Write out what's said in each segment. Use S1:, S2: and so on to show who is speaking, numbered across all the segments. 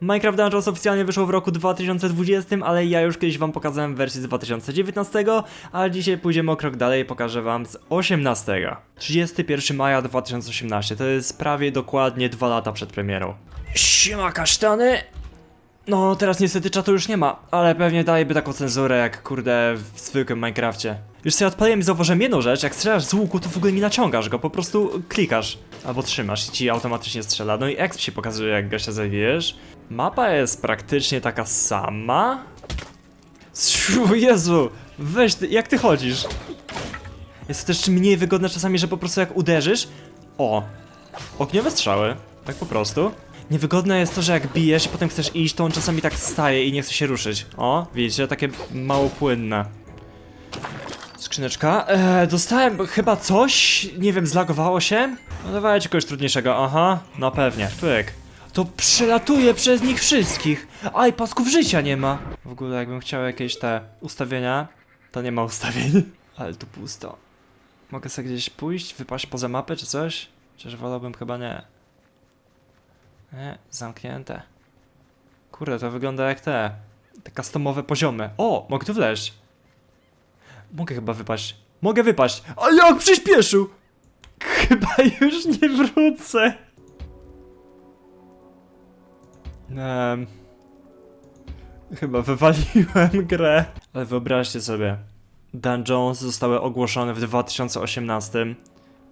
S1: Minecraft Dungeons oficjalnie wyszło w roku 2020, ale ja już kiedyś wam pokazałem wersję z 2019, a dzisiaj pójdziemy o krok dalej i pokażę wam z 18. 31 maja 2018, to jest prawie dokładnie dwa lata przed premierą. Siema kasztany! No, teraz niestety czatu już nie ma, ale pewnie dalej by taką cenzurę jak kurde w zwykłym Minecrafcie. Już sobie odpaliłem i zauważyłem jedną rzecz, jak strzelasz z łuku, to w ogóle nie naciągasz go, po prostu klikasz albo trzymasz i ci automatycznie strzela. No i exp się pokazuje jak gościa zabijesz. Mapa jest praktycznie taka sama. O Jezu, weź ty, jak ty chodzisz? Jest to też mniej wygodne czasami, że po prostu jak uderzysz, o, ogniowe strzały, tak po prostu. Niewygodne jest to, że jak bijesz i potem chcesz iść, to on czasami tak staje i nie chce się ruszyć. O, widzicie, takie mało płynne. Skrzyneczka. Eee, dostałem chyba coś, nie wiem, zlagowało się? No dawajcie kogoś trudniejszego, aha, no pewnie, pyk. To przelatuje przez nich wszystkich. Aj, pasków życia nie ma. W ogóle jakbym chciał jakieś te ustawienia, to nie ma ustawień. Ale tu pusto. Mogę sobie gdzieś pójść, wypaść poza mapę czy coś? Chociaż wolałbym chyba nie. Nie, zamknięte. Kurde, to wygląda jak te. Te customowe poziomy. O, mogę tu wleźć. Mogę chyba wypaść. Mogę wypaść. A jak przyspieszył? Chyba już nie wrócę. Um, chyba wywaliłem grę. Ale wyobraźcie sobie. Dungeons zostały ogłoszone w 2018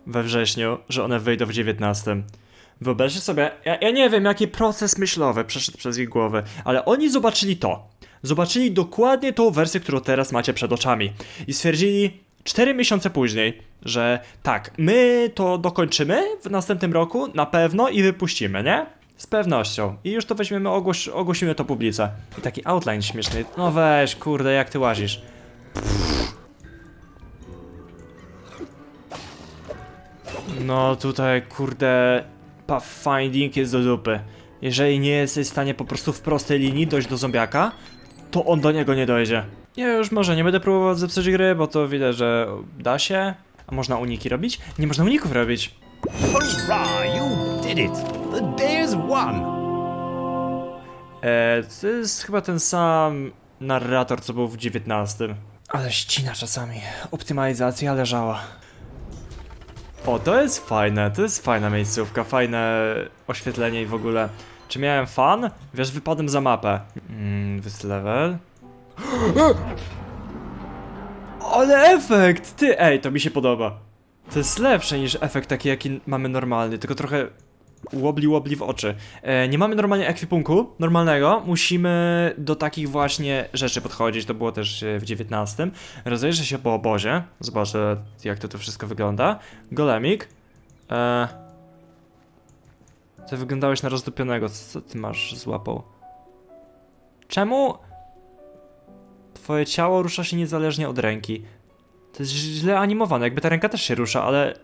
S1: we wrześniu, że one wyjdą w 19. Wyobraźcie sobie, ja, ja nie wiem jaki proces myślowy przeszedł przez ich głowę, ale oni zobaczyli to. Zobaczyli dokładnie tą wersję, którą teraz macie przed oczami. I stwierdzili 4 miesiące później, że tak, my to dokończymy w następnym roku na pewno i wypuścimy, nie? Z pewnością. I już to weźmiemy, ogłoś, ogłosimy to publice. I taki outline śmieszny. No weź, kurde, jak ty łazisz. No tutaj, kurde, pathfinding jest do dupy. Jeżeli nie jesteś w stanie po prostu w prostej linii dojść do zombiaka, to on do niego nie dojdzie. Ja już może nie będę próbował zepsuć gry, bo to widać, że da się. A można uniki robić? Nie można uników robić.
S2: Hurrah! You did it! The day is won!
S1: Eee, to jest chyba ten sam narrator, co był w 19. Ale ścina czasami. Optymalizacja leżała. O, to jest fajne, to jest fajna miejscówka, fajne oświetlenie i w ogóle. Czy miałem fan? Wiesz, wypadłem za mapę. Mm, this level. Ale efekt! Ty, ej, to mi się podoba. To jest lepsze niż efekt taki, jaki mamy normalny, tylko trochę łobli łobli w oczy. E, nie mamy normalnie ekwipunku normalnego, musimy do takich właśnie rzeczy podchodzić, to było też e, w 19. Rozejrzę się po obozie, zobaczę jak to tu wszystko wygląda. Golemik. E, ty wyglądałeś na rozdupionego, co ty masz z łapą? Czemu twoje ciało rusza się niezależnie od ręki? To jest źle animowane, jakby ta ręka też się rusza, ale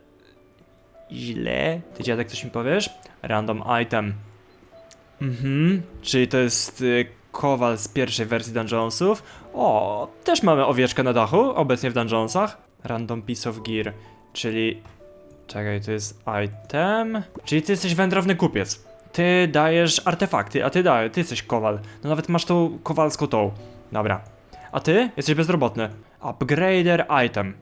S1: źle. Ty dziadek coś mi powiesz? Random item. Mhm, czyli to jest y, kowal z pierwszej wersji Dungeonsów. O, też mamy owieczkę na dachu, obecnie w Dungeonsach. Random piece of gear, czyli... Czekaj, to jest item... Czyli ty jesteś wędrowny kupiec. Ty dajesz artefakty, a ty dajesz, ty jesteś kowal. No nawet masz tą kowalską tą. Dobra. A ty jesteś bezrobotny. Upgrader item.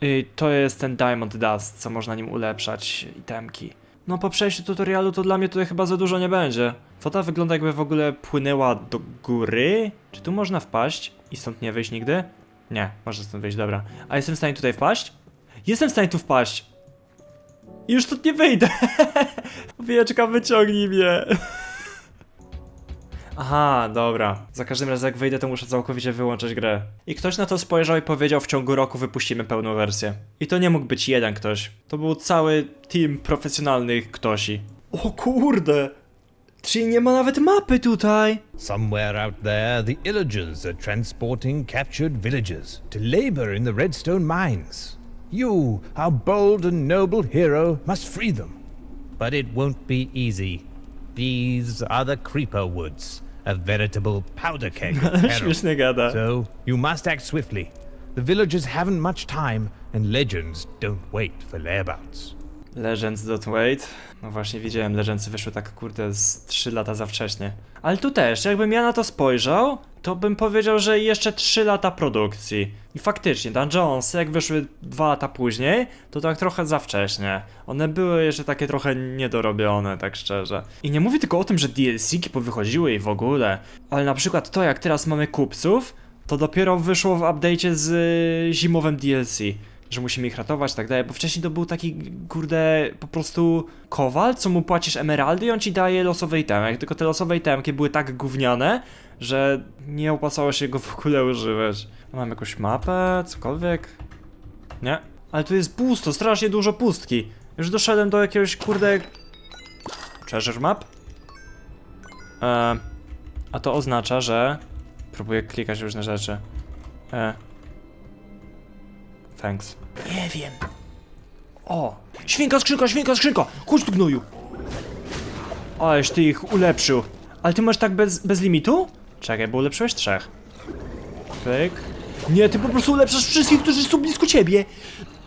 S1: I to jest ten Diamond Dust, co można nim ulepszać itemki. No po przejściu tutorialu to dla mnie tutaj chyba za dużo nie będzie. Fota wygląda jakby w ogóle płynęła do góry. Czy tu można wpaść i stąd nie wyjść nigdy? Nie, można stąd wyjść, dobra. A jestem w stanie tutaj wpaść? Jestem w stanie tu wpaść! I już stąd nie wyjdę! Wieczka, wyciągnij mnie! Aha, dobra. Za każdym razem jak wyjdę, to muszę całkowicie wyłączyć grę. I ktoś na to spojrzał i powiedział, w ciągu roku wypuścimy pełną wersję. I to nie mógł być jeden ktoś. To był cały team profesjonalnych ktosi. O kurde! Czyli nie ma nawet mapy tutaj!
S2: Somewhere out there, the Illagers are transporting captured villagers to labor in the redstone mines. You, our bold and noble hero, must free them. But it won't be easy. These are the Creeper Woods, a veritable powder keg.
S1: Śmiesznie gada.
S2: So you must act swiftly. The villagers haven't much time, and legends don't wait for layabouts.
S1: Legends Don't Wait. No właśnie widziałem, Legendsy wyszły tak kurde z 3 lata za wcześnie. Ale tu też, jakbym ja na to spojrzał, to bym powiedział, że jeszcze 3 lata produkcji. I faktycznie, Dungeonsy jak wyszły 2 lata później, to tak trochę za wcześnie. One były jeszcze takie trochę niedorobione, tak szczerze. I nie mówię tylko o tym, że DLC-ki powychodziły i w ogóle, ale na przykład to jak teraz mamy kupców, to dopiero wyszło w update'cie z y, zimowym DLC że musimy ich ratować tak dalej, bo wcześniej to był taki, kurde, po prostu kowal, co mu płacisz emeraldy i on ci daje losowe itemy, tylko te losowe itemki były tak gówniane, że nie opłacało się go w ogóle używać. Mam jakąś mapę, cokolwiek? Nie? Ale tu jest pusto, strasznie dużo pustki. Już doszedłem do jakiegoś, kurde... Treasure map? Eee, a to oznacza, że... Próbuję klikać różne rzeczy. Eee. Thanks. Nie wiem. O! Świnka, skrzynka, świnka, skrzynka! Chodź tu gnoju! Ależ ty ich ulepszył. Ale ty masz tak bez, bez limitu? Czekaj, bo ulepszyłeś trzech. Pyk. Nie, ty po prostu ulepszasz wszystkich, którzy są blisko ciebie.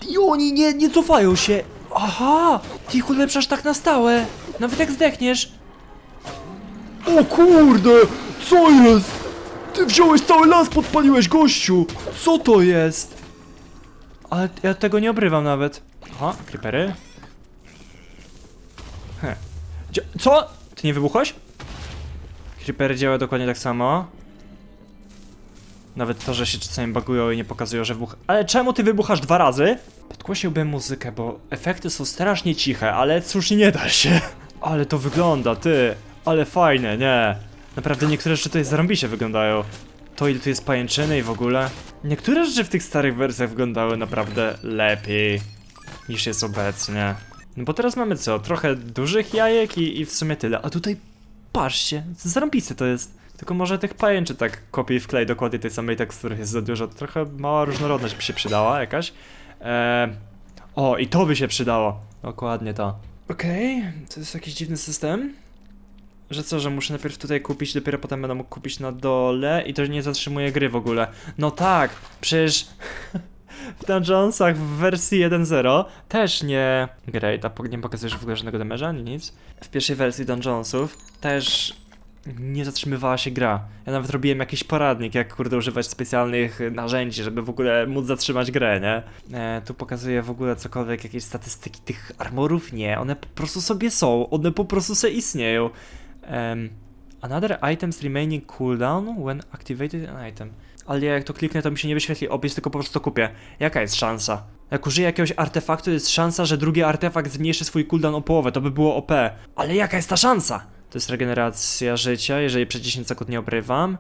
S1: I oni nie, nie cofają się. Aha! Ty ich ulepszasz tak na stałe. Nawet jak zdechniesz. O kurde! Co jest? Ty wziąłeś cały las, podpaliłeś gościu! Co to jest? Ale ja tego nie obrywam nawet. Aha, creepery. He. Co? Ty nie wybuchłeś? Creepery działa dokładnie tak samo. Nawet to, że się czasami bagują i nie pokazują, że wybuch... Ale czemu ty wybuchasz dwa razy? Podgłosiłbym muzykę, bo efekty są strasznie ciche, ale cóż, nie da się. Ale to wygląda, ty. Ale fajne, nie. Naprawdę niektóre rzeczy tutaj zarąbiście wyglądają. To ile tu jest pajęczyny i w ogóle. Niektóre rzeczy w tych starych wersjach wyglądały naprawdę lepiej niż jest obecnie. No bo teraz mamy co? Trochę dużych jajek i, i w sumie tyle. A tutaj patrzcie, zarąbiste to jest. Tylko może tych pajęczy tak kopiej w klej dokładnie tej samej tekstury jest za dużo. Trochę mała różnorodność by się przydała jakaś. Eee... O, i to by się przydało. Dokładnie to. Okej, to jest jakiś dziwny system. Że co, że muszę najpierw tutaj kupić, dopiero potem będę mógł kupić na dole i to nie zatrzymuje gry w ogóle. No tak, przecież w Dungeonsach w wersji 1.0 też nie... Great, a po- nie pokazujesz w ogóle żadnego damage'a, ani nic. W pierwszej wersji Dungeonsów też nie zatrzymywała się gra. Ja nawet robiłem jakiś poradnik, jak kurde używać specjalnych narzędzi, żeby w ogóle móc zatrzymać grę, nie? E, tu pokazuję w ogóle cokolwiek, jakieś statystyki tych armorów, nie. One po prostu sobie są, one po prostu sobie istnieją. Um, another items remaining cooldown when activated an item. Ale jak to kliknę, to mi się nie wyświetli opis, tylko po prostu kupię. Jaka jest szansa? Jak użyję jakiegoś artefaktu, jest szansa, że drugi artefakt zmniejszy swój cooldown o połowę, to by było OP. Ale jaka jest ta szansa? To jest regeneracja życia, jeżeli przez 10 sekund nie obrywam.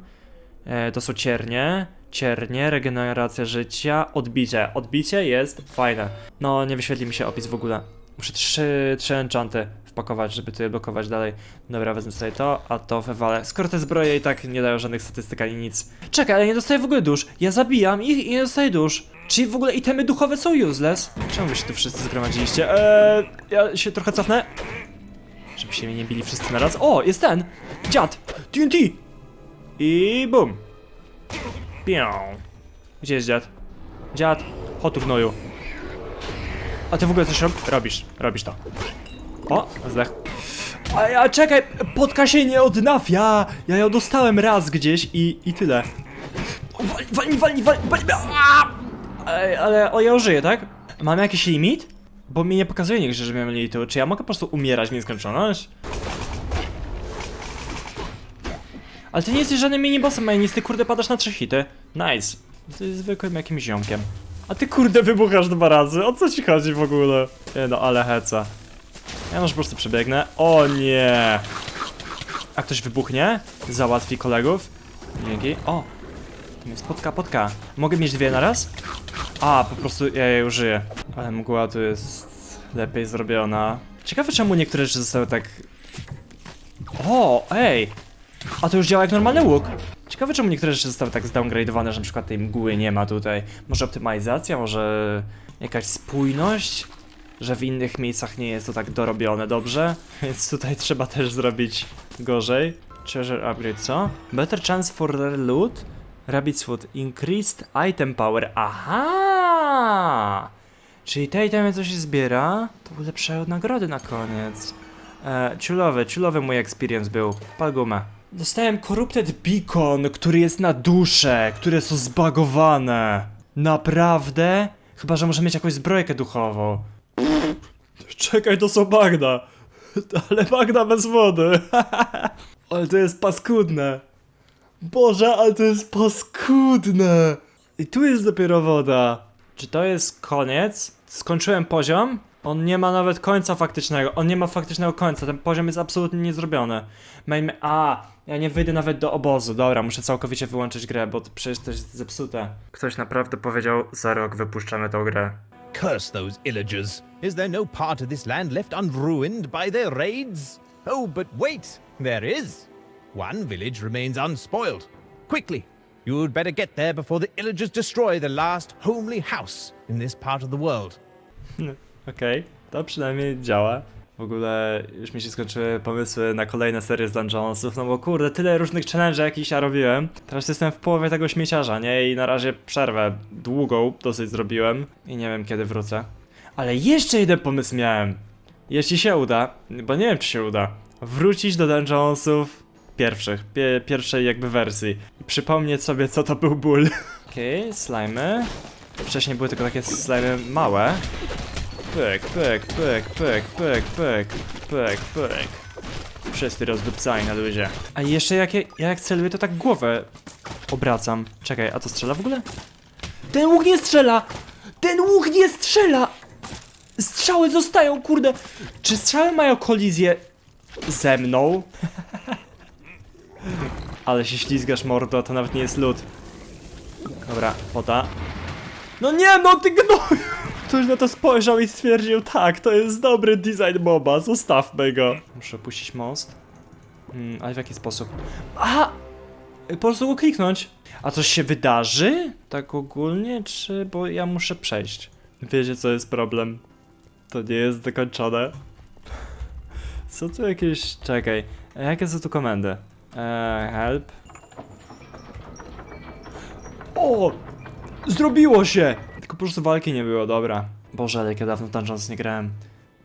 S1: E, to są ciernie. Ciernie, regeneracja życia, odbicie. Odbicie jest fajne. No, nie wyświetli mi się opis w ogóle. Muszę trzy, trzy enchanty wpakować, żeby je blokować dalej. Dobra, wezmę sobie to, a to wywalę. Skoro te zbroje i tak nie dają żadnych statystyk ani nic. Czekaj, ale nie dostaję w ogóle dusz. Ja zabijam ich i nie dostaję dusz. Czyli w ogóle itemy duchowe są useless? Czemu wy się tu wszyscy zgromadziliście? Eee, ja się trochę cofnę. Żeby się mnie nie bili wszyscy naraz. O, jest ten! Dziad! TNT! I bum! Pią. Gdzie jest dziad? Dziad, chodź tu gnoju. A ty w ogóle coś rob robisz? Robisz to. O, zdech. A ja czekaj, podka się nie odnawia! Ja ją dostałem raz gdzieś i, i tyle. Walni, walni, walni, walni, walni. Aaa! Ale o, ja żyję, tak? Mamy jakiś limit? Bo mi nie pokazuje nigdzie, że miałem limitu. Czy ja mogę po prostu umierać w nieskończoność? Ale ty nie jesteś żadnym minibossem, nic, ty kurde padasz na trzy hity. Nice. Jesteś zwykłym jakimś ziomkiem. A ty kurde wybuchasz dwa razy, o co ci chodzi w ogóle? Nie no, ale heca. Ja może po prostu przebiegnę. O nie! A ktoś wybuchnie? Załatwi kolegów? Dzięki. O! Spotka, potka. Mogę mieć dwie na raz? A, po prostu ja jej użyję. Ale mgła tu jest lepiej zrobiona. Ciekawe czemu niektóre rzeczy zostały tak... O, ej! A to już działa jak normalny łuk. Ciekawe czemu niektóre rzeczy zostały tak zdowngrade'owane, że na przykład tej mgły nie ma tutaj. Może optymalizacja, może jakaś spójność? Że w innych miejscach nie jest to tak dorobione dobrze, więc tutaj trzeba też zrobić gorzej. Treasure upgrade, co? Better chance for rare loot? Rabbit's foot. Increased item power. Aha! Czyli te itemy co się zbiera, to ulepszają nagrody na koniec. E, ciulowy, ciulowy mój experience był. Pal gumę. Dostałem Corrupted Beacon, który jest na dusze, które są zbagowane. Naprawdę? Chyba, że może mieć jakąś zbrojkę duchową. Czekaj, to są bagna. Ale bagna bez wody. ale to jest paskudne. Boże, ale to jest paskudne. I tu jest dopiero woda. Czy to jest koniec? Skończyłem poziom? On nie ma nawet końca faktycznego. On nie ma faktycznego końca. Ten poziom jest absolutnie niezrobiony. Miejmy. A, ja nie wyjdę nawet do obozu. Dobra, muszę całkowicie wyłączyć grę, bo przecież to jest zepsute. Ktoś naprawdę powiedział, za rok wypuszczamy tą grę.
S2: Curse those illagers! Is there no part of this land left unruined by their raids? Oh, but wait! There is! One village remains unspoiled. Quickly! You'd better get there before the illagers destroy the last homely house in this part of the world.
S1: Okej, to przynajmniej działa. W ogóle już mi się skończyły pomysły na kolejne serie z Dungeonsów, no bo kurde, tyle różnych challenge jakichś ja robiłem. Teraz jestem w połowie tego śmieciarza, nie? I na razie przerwę długą dosyć zrobiłem i nie wiem kiedy wrócę. Ale jeszcze jeden pomysł miałem. Jeśli się uda, bo nie wiem czy się uda, wrócić do Dungeonsów pierwszych, pie, pierwszej jakby wersji i przypomnieć sobie co to był ból. Okej, okay, slimy. Wcześniej były tylko takie slimy małe. Pyk, pyk, pyk, pyk, pyk, pyk, pyk, pyk. Wszyscy rozdupcani na luzie. A jeszcze jak, ja, jak celuję, to tak głowę obracam. Czekaj, a to strzela w ogóle? Ten łuk nie strzela! Ten łuk nie strzela! Strzały zostają, kurde! Czy strzały mają kolizję ze mną? Ale się ślizgasz, mordo, to nawet nie jest lód. Dobra, pota. No nie, no ty gnoju! Ktoś na to spojrzał i stwierdził, tak, to jest dobry design moba, zostawmy go. Muszę opuścić most. Hmm, ale w jaki sposób? Aha! Po prostu go kliknąć. A coś się wydarzy? Tak ogólnie, czy... bo ja muszę przejść. Wiecie, co jest problem? To nie jest dokończone. Co tu jakieś... czekaj. A Jakie są tu komendy? Eee, help. O! Zrobiło się! Tylko po prostu walki nie było, dobra. Boże, ale jak ja dawno Dungeons nie grałem.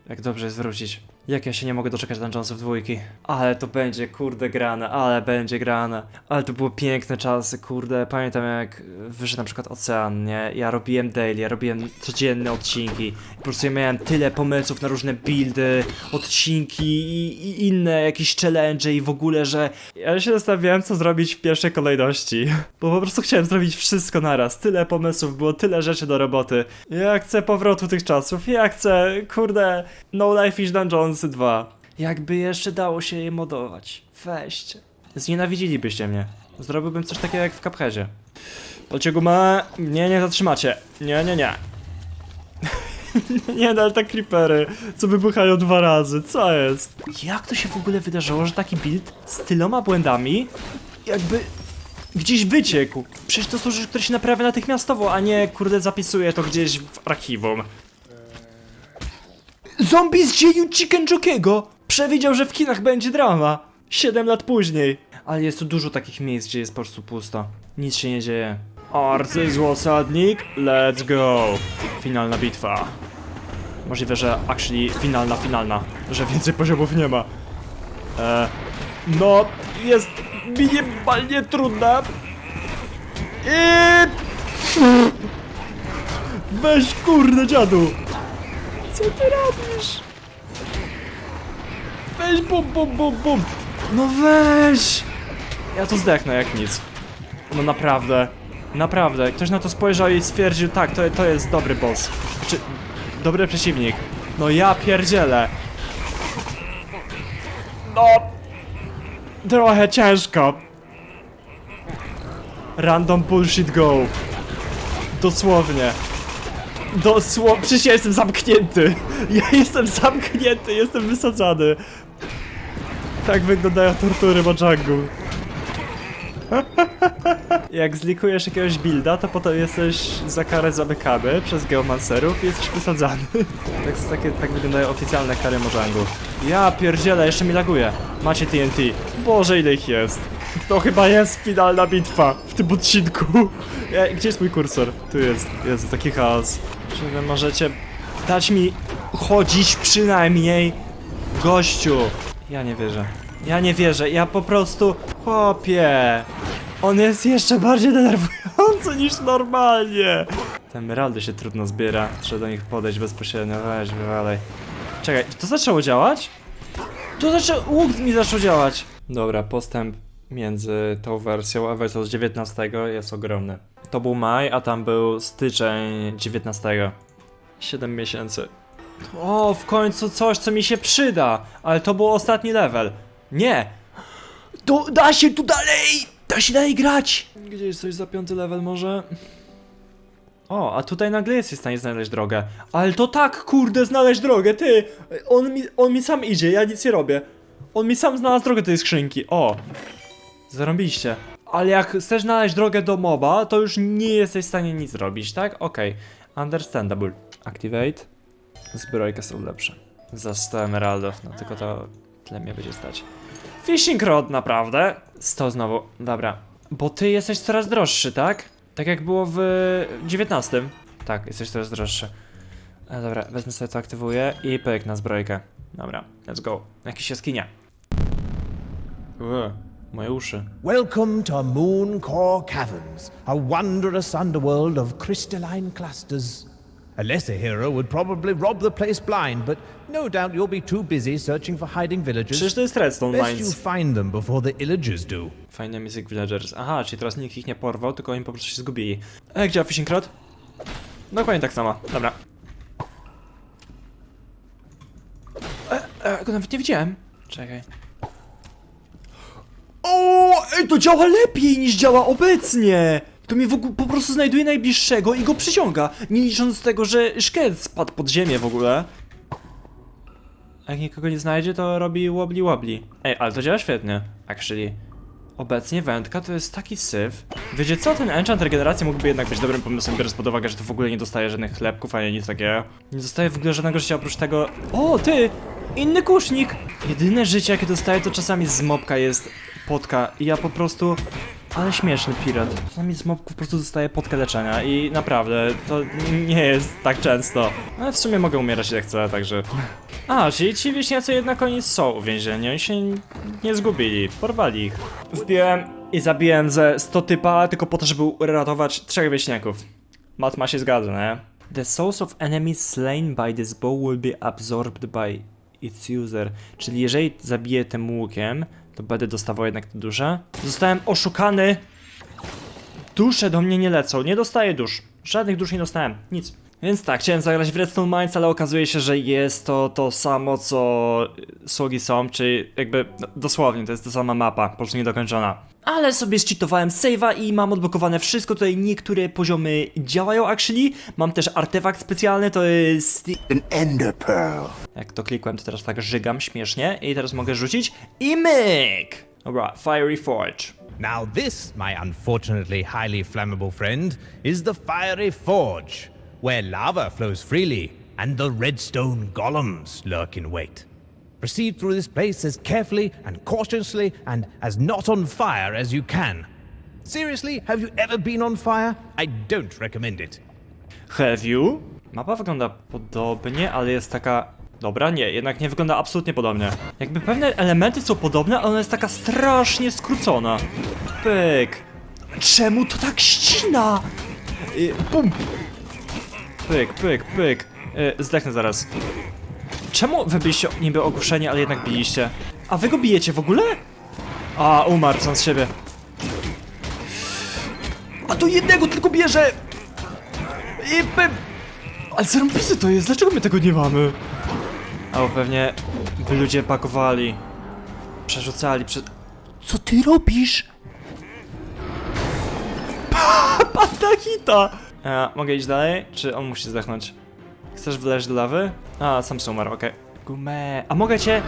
S1: Jak dobrze jest wrócić. Jak ja się nie mogę doczekać Dungeonsów dwójki. Ale to będzie, kurde, grane, ale będzie grane. Ale to były piękne czasy, kurde. Pamiętam jak wyszedł na przykład Ocean, nie? Ja robiłem daily, ja robiłem codzienne odcinki. Po prostu ja miałem tyle pomysłów na różne buildy, odcinki i, i inne jakieś challenge i w ogóle, że ja się zastanawiałem co zrobić w pierwszej kolejności. Bo po prostu chciałem zrobić wszystko naraz. Tyle pomysłów, było tyle rzeczy do roboty. Ja chcę powrotu tych czasów, ja chcę, kurde, No Life is Dungeons 2. Jakby jeszcze dało się je modować. Weźcie. Znienawidzilibyście mnie. Zrobiłbym coś takiego jak w Cupheadzie. Polcie gumę. Nie, nie zatrzymacie. Nie, nie, nie. nie, no ale te creepery, co wybuchają dwa razy, co jest? Jak to się w ogóle wydarzyło, że taki build z tyloma błędami jakby gdzieś wyciekł? Przecież to są rzeczy, które się naprawia natychmiastowo, a nie kurde zapisuje to gdzieś w archiwum. Zombie zdzielił Chicken Jokiego! Przewidział, że w kinach będzie drama. 7 lat później. Ale jest tu dużo takich miejsc, gdzie jest po prostu pusto. Nic się nie dzieje. Arcyzłosadnik, let's go! Finalna bitwa. Możliwe, że actually finalna, finalna. Że więcej poziomów nie ma. E, no, jest minimalnie trudna. I... Weź kurde dziadu! Co ty robisz? Weź bum bum bum bum! No weź! Ja tu zdechnę jak nic. No naprawdę. Naprawdę. Ktoś na to spojrzał i stwierdził, tak, to, to jest dobry boss. Czy... Dobry przeciwnik. No ja pierdzielę. No... Trochę ciężko. Random bullshit go. Dosłownie. Dosłownie, przecież ja jestem zamknięty. Ja jestem zamknięty, jestem wysadzany. Tak wyglądają tortury Mojangu. Jak zlikujesz jakiegoś builda, to potem jesteś za karę zamykany przez geomancerów i jesteś wysadzany. Tak, takie, tak wyglądają oficjalne kary Mojangu. Ja pierdzielę, jeszcze mi laguje. Macie TNT. Boże, ile ich jest. To chyba jest finalna bitwa w tym odcinku. Ja, gdzie jest mój kursor? Tu jest. Jest taki chaos. Czy wy możecie dać mi chodzić przynajmniej. Gościu. Ja nie wierzę. Ja nie wierzę. Ja po prostu... Chłopie. On jest jeszcze bardziej denerwujący niż normalnie. Te emeraldy się trudno zbiera. Trzeba do nich podejść bezpośrednio. Weź, wywalej. Czekaj, to zaczęło działać? To zaczęło... Łuk mi zaczął działać. Dobra, postęp między tą wersją a wersją z 19 jest ogromny. To był maj, a tam był styczeń 19. 7 miesięcy. O, w końcu coś, co mi się przyda! Ale to był ostatni level. Nie! To da się tu dalej! Da się dalej grać! Gdzieś coś za piąty level może? O, a tutaj nagle jesteś w stanie znaleźć drogę. Ale to tak, kurde, znaleźć drogę, ty! On mi, on mi sam idzie, ja nic nie robię. On mi sam znalazł drogę tej skrzynki, o! Zarobiście. Ale jak chcesz znaleźć drogę do moba, to już nie jesteś w stanie nic zrobić, tak? Okej. Understandable. Activate. Zbrojka są lepsze. Za 100 emeraldów, no tylko to tyle mnie będzie stać. Fishing rod, naprawdę? 100 znowu, dobra. Bo ty jesteś coraz droższy, tak? Tak jak było w 19. Tak, jesteś coraz droższy. E, dobra, wezmę sobie to, aktywuję i pyk na zbrojkę. Dobra, let's go. Jakieś jaskinia. Ue, moje uszy.
S2: Welcome to Moon Core Caverns, a wondrous underworld of crystalline clusters. A lesser hero would probably rob the place blind, but no doubt you'll be too busy searching for hiding villagers.
S1: Przecież to jest Redstone
S2: Best you
S1: Mines.
S2: find them before the illagers do.
S1: Fajne Music Villagers. Aha, czyli teraz nikt ich nie porwał, tylko oni po prostu się zgubili. Jak działa Fishing Rod? Dokładnie tak samo. Dobra. E, e, go nawet nie widziałem. Czekaj. Ej, to działa lepiej niż działa obecnie! To mnie w ogóle po prostu znajduje najbliższego i go przyciąga, nie licząc tego, że szkielet spadł pod ziemię w ogóle. A jak nikogo nie znajdzie, to robi wobbly wobbly. Ej, ale to działa świetnie, actually. Obecnie wędka to jest taki syf. Wiecie co, ten enchant regeneracji mógłby jednak być dobrym pomysłem, biorąc pod uwagę, że to w ogóle nie dostaje żadnych chlebków, ani nic takiego. Nie dostaje w ogóle żadnego życia oprócz tego... O, ty! Inny kusznik! Jedyne życie, jakie dostaję, to czasami z mobka jest potka i ja po prostu... Ale śmieszny pirat. Czasami z mobków po prostu dostaję potkę leczenia i naprawdę, to nie jest tak często. Ale w sumie mogę umierać jak chcę, także... A, czyli ci wieśniacy jednak oni są uwięzieni, oni się nie zgubili, porwali ich. Wbiłem i zabiłem ze 100 typa tylko po to, żeby uratować trzech wieśniaków. Matma się zgadza, nie? The souls of enemies slain by this bow will be absorbed by its user. Czyli jeżeli zabiję tym łukiem, to będę dostawał jednak te dusze. Zostałem oszukany! Dusze do mnie nie lecą, nie dostaję dusz. Żadnych dusz nie dostałem, nic. Więc tak, chciałem zagrać w Redstone Mines, ale okazuje się, że jest to to samo, co y, sługi są, czyli jakby no, dosłownie, to jest ta sama mapa, po prostu niedokończona. Ale sobie zcheatowałem save'a i mam odblokowane wszystko, tutaj niektóre poziomy działają actually. Mam też artefakt specjalny, to jest...
S3: An ender pearl.
S1: Jak to klikłem, to teraz tak żygam śmiesznie i teraz mogę rzucić i myk! Dobra, Fiery Forge.
S2: Now, this, my unfortunately highly flammable friend, is the Fiery Forge, where lava flows freely and the redstone golems lurk in wait. Proceed through this place as carefully and cautiously and as not on fire as you can. Seriously, have you ever been on fire? I don't recommend it.
S1: Have you? Mapa wygląda podobnie, ale jest taka... Dobra, nie, jednak nie wygląda absolutnie podobnie. Jakby pewne elementy są podobne, ale ona jest taka strasznie skrócona. Pyk. Czemu to tak ścina? Y, Bum. Pyk, pyk, pyk. Y, Zdechnę zaraz. Czemu wy byliście niby ogłuszeni, ale jednak biliście? A wy go bijecie w ogóle? A, umarł sam z siebie. A to jednego tylko bierze! I pe... Ale zarąbisy to jest, dlaczego my tego nie mamy? A bo pewnie by ludzie pakowali, przerzucali, prze... Co ty robisz? Panda hita! E, mogę iść dalej? Czy on musi zdechnąć? Chcesz wleźć do lawy? A, sam się umarł, okej. Gumę. A mogę cię...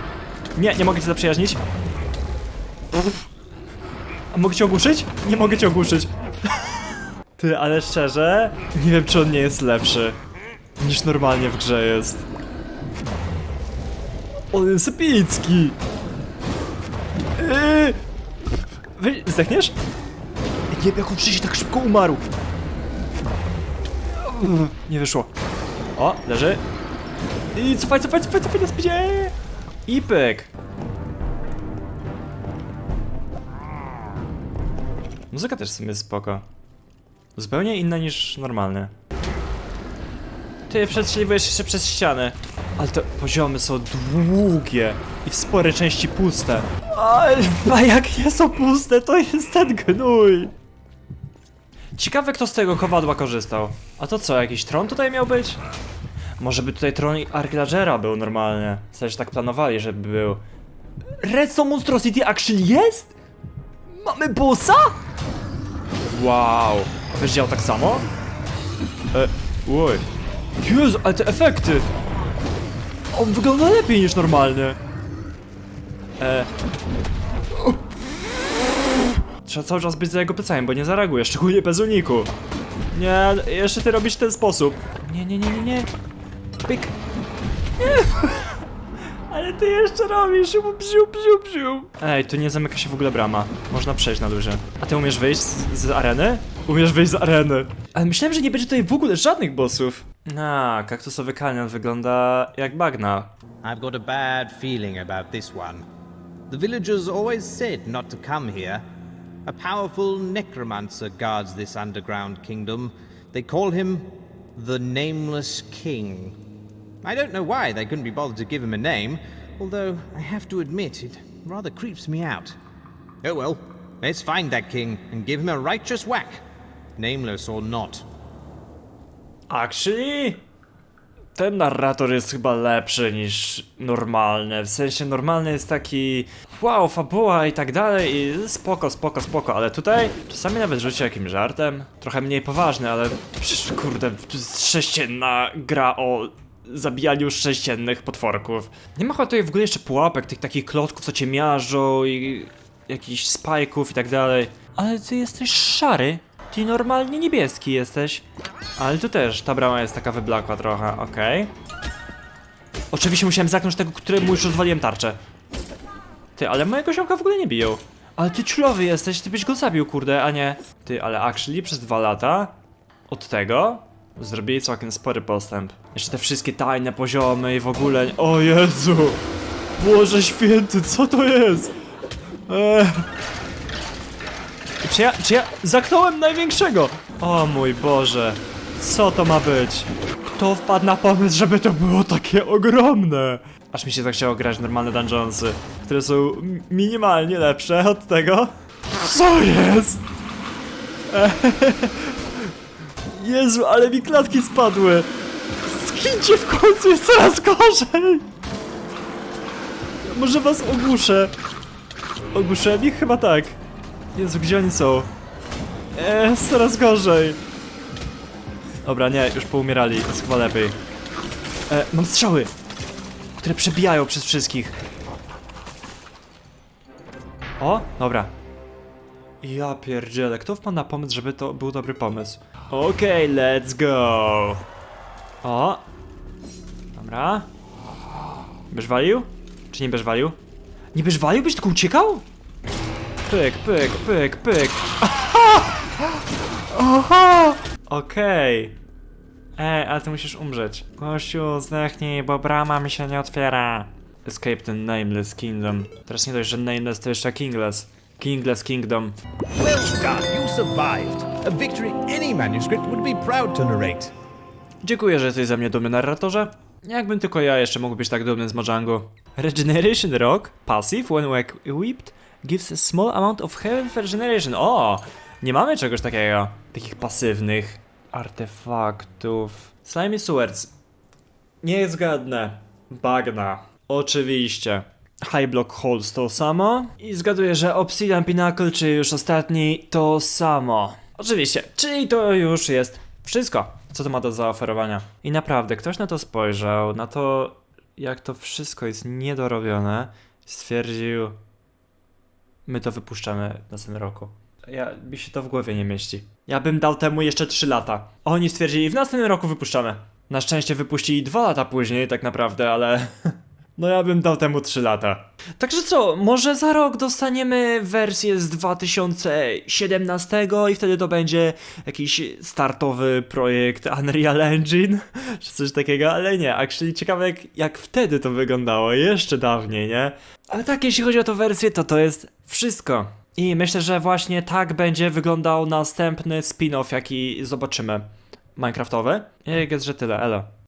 S1: Nie, nie mogę cię zaprzyjaźnić. A mogę cię ogłuszyć? Nie mogę cię ogłuszyć. Ty, ale szczerze, nie wiem czy on nie jest lepszy niż normalnie w grze jest. On jest epicki! Yy. Zdechniesz? Nie wiem jak on wcześniej tak szybko umarł. Nie wyszło. O, leży. I cofaj, cofaj, cofaj, cofaj, na speedzie! I pyk. Muzyka też w sumie spoko. Zupełnie inna niż normalny. Ty przestrzeliwujesz jeszcze przez ścianę. Ale te poziomy są długie i w sporej części puste. A, a jak nie są puste, to jest ten gnój. Ciekawe kto z tego kowadła korzystał. A to co, jakiś tron tutaj miał być? Może by tutaj tron Arklagera był normalnie. W sensie tak planowali, żeby był. Redstone Monstrosity actually jest? Mamy bossa? Wow. A będziesz działał tak samo? E, oj. Jezu, ale te efekty! On wygląda lepiej niż normalny. E. Trzeba cały czas być za jego plecami, bo nie zareaguje, szczególnie bez uniku. Nie, jeszcze ty robisz w ten sposób. Nie, nie, nie, nie, nie. Pyk. Nie. Ale ty jeszcze robisz, bziu, bziu, bziu. Ej, tu nie zamyka się w ogóle brama. Można przejść na duże. A ty umiesz wyjść z, z areny? Umiesz wyjść z areny. Ale myślałem, że nie będzie tutaj w ogóle żadnych bossów. A, kaktusowy kanion wygląda jak bagna.
S3: I've got a bad feeling about this one. The villagers always said not to come here. A powerful necromancer guards this underground kingdom. They call him the Nameless King. I don't know why they couldn't be bothered to give him a name, although I have to admit it rather creeps me out. Oh well, let's find that king and give him a righteous whack, nameless or not.
S1: Actually, ten narrator jest chyba lepszy niż normalny. W sensie normalny jest taki wow, fabuła i tak dalej i spoko, spoko, spoko, ale tutaj czasami nawet rzuci jakimś żartem. Trochę mniej poważny, ale przecież kurde, sześcienna gra o zabijaniu sześciennych potworków. Nie ma chyba tutaj w ogóle jeszcze pułapek, tych takich klocków, co cię miażdżą i jakichś spajków i tak dalej. Ale ty jesteś szary. Ty normalnie niebieski jesteś. Ale tu też ta brama jest taka wyblakła trochę, okej. Oczywiście musiałem zaknąć tego, któremu już rozwaliłem tarczę. Ty, ale mojego ziomka w ogóle nie biją. Ale ty ciulowy jesteś, ty byś go zabił, kurde, a nie. Ty, ale actually przez dwa lata od tego zrobili całkiem spory postęp. Jeszcze te wszystkie tajne poziomy i w ogóle. O Jezu! Boże święty, co to jest? Eee. Czy ja, czy ja zaknąłem największego? O mój Boże, co to ma być? Kto wpadł na pomysł, żeby to było takie ogromne? Aż mi się zachciało grać normalne dungeonsy, które są minimalnie lepsze od tego. Co jest? Jezu, ale mi klatki spadły. Skincie w końcu, jest coraz gorzej. Może was ogłuszę. Ogłuszyłem ich? Chyba tak. Jezu, gdzie oni są? Eee, coraz gorzej. Dobra, nie, już poumierali, jest chyba lepiej. E, mam strzały, które przebijają przez wszystkich. O, dobra. Ja pierdzielę, kto wpadł na pomysł, żeby to był dobry pomysł? Okej, let's go. O. Dobra. Byś walił? Czy nie byś walił? Nie byś walił? Byś tylko uciekał? Pyk, pyk, pyk, pyk. Oho! Okej. Ej, ale ty musisz umrzeć. Gościu, zdechnij, bo brama mi się nie otwiera. Escape the Nameless Kingdom. Teraz nie dość, że Nameless to jeszcze Kingless. Kingless Kingdom.
S2: Well done, you survived. A victory any manuscript would be proud to narrate.
S1: Dziękuję, że jesteś ze mnie dumny narratorze. Jakbym tylko ja jeszcze mógł być tak dumny z Mojangu. Regeneration Rock, passive when equipped, gives a small amount of health regeneration. O! Nie mamy czegoś takiego. Takich pasywnych artefaktów. Slimy Swords. Nie zgadnę. Bagna. Oczywiście. High Block Holes to samo. I zgaduję, że Obsidian Pinnacle, czy już ostatni, to samo. Oczywiście, czyli to już jest wszystko, co to ma do zaoferowania. I naprawdę, ktoś na to spojrzał, na to, jak to wszystko jest niedorobione, stwierdził, my to wypuszczamy w następnym roku. Ja, mi się to w głowie nie mieści. Ja bym dał temu jeszcze 3 lata. Oni stwierdzili, w następnym roku wypuszczamy. Na szczęście wypuścili 2 lata później, tak naprawdę, ale... No ja bym dał temu 3 lata. Także co, może za rok dostaniemy wersję z 2017 i wtedy to będzie jakiś startowy projekt Unreal Engine, czy coś takiego, ale nie, actually ciekawe jak, jak wtedy to wyglądało, jeszcze dawniej, nie? Ale tak, jeśli chodzi o tę wersję, to to jest wszystko. I myślę, że właśnie tak będzie wyglądał następny spin-off, jaki zobaczymy. Minecraftowy. I jest, że tyle, elo.